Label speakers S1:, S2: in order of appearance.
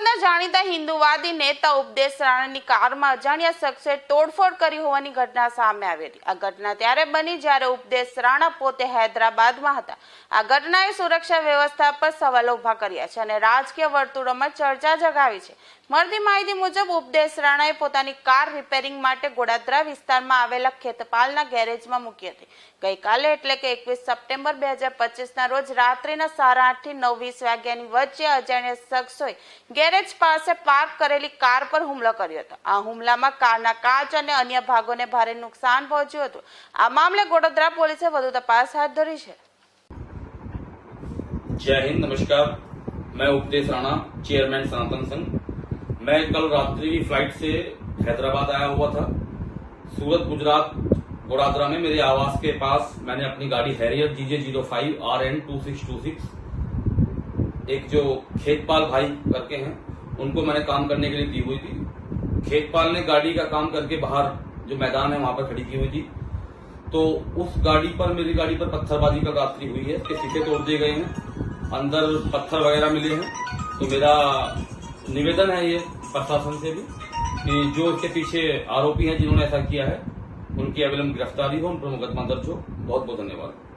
S1: અમદાવાદના જાણીતા હિન્દુવાદી નેતા ઉપદેશ રાણાની કારમાં અજાણ્યા શખ્સે તોડફોડ કરી હોવાની ઘટના સામે આવેલી આ ઘટના ત્યારે બની જ્યારે ઉપદેશ રાણા પોતે હૈદરાબાદમાં હતા આ ઘટનાએ સુરક્ષા વ્યવસ્થા પર સવાલો ઊભા કર્યા છે અને રાજકીય વર્તુળોમાં ચર્ચા જગાવી છે મળતી માહિતી મુજબ ઉપદેશ રાણાએ પોતાની કાર રિપેરિંગ માટે ગોડાદરા વિસ્તારમાં આવેલા ખેતપાલના ગેરેજમાં મૂકી હતી ગઈકાલે એટલે કે એકવીસ સપ્ટેમ્બર બે હજાર પચીસના રોજ રાત્રિના સાડા આઠથી નવ વીસ વાગ્યાની વચ્ચે અજાણ્યા શખ્સોએ ગેરેજ रेच पास से पार्क કરેલી કાર પર હુમલો કર્યો હતો આ હુમલામાં કારના કાચ અને અન્ય ભાગોને ભારે નુકસાન પહોંચ્યું હતું આ મામલે ગોડોદરા પોલીસે વધુ તપાસ હાથ ધરી છે
S2: જય હિન્દ નમસ્કાર મે ઉદય રાણા चेयरमैन सनातन संघ મેં કલ રાત્રે ફ્લાઇટ સે હૈદરાબાદ આયા ہوا تھا સુરત ગુજરાત ગોરાદરા મેં મેરે આવાસ કે પાસ મેને અપની ગાડી હેરીયત 05 RN2626 એક જો ખેતपाल ભાઈ વર્કે હે उनको मैंने काम करने के लिए दी हुई थी खेतपाल ने गाड़ी का काम करके बाहर जो मैदान है वहां पर खड़ी की हुई थी तो उस गाड़ी पर मेरी गाड़ी पर पत्थरबाजी का रात्रि हुई है इसके शीशे तोड़ दिए गए हैं अंदर पत्थर वगैरह मिले हैं तो मेरा निवेदन है ये प्रशासन से भी कि जो इसके पीछे आरोपी हैं जिन्होंने ऐसा किया है उनकी अविलंब गिरफ्तारी हो उन पर मुकदमा दर्ज हो बहुत बहुत धन्यवाद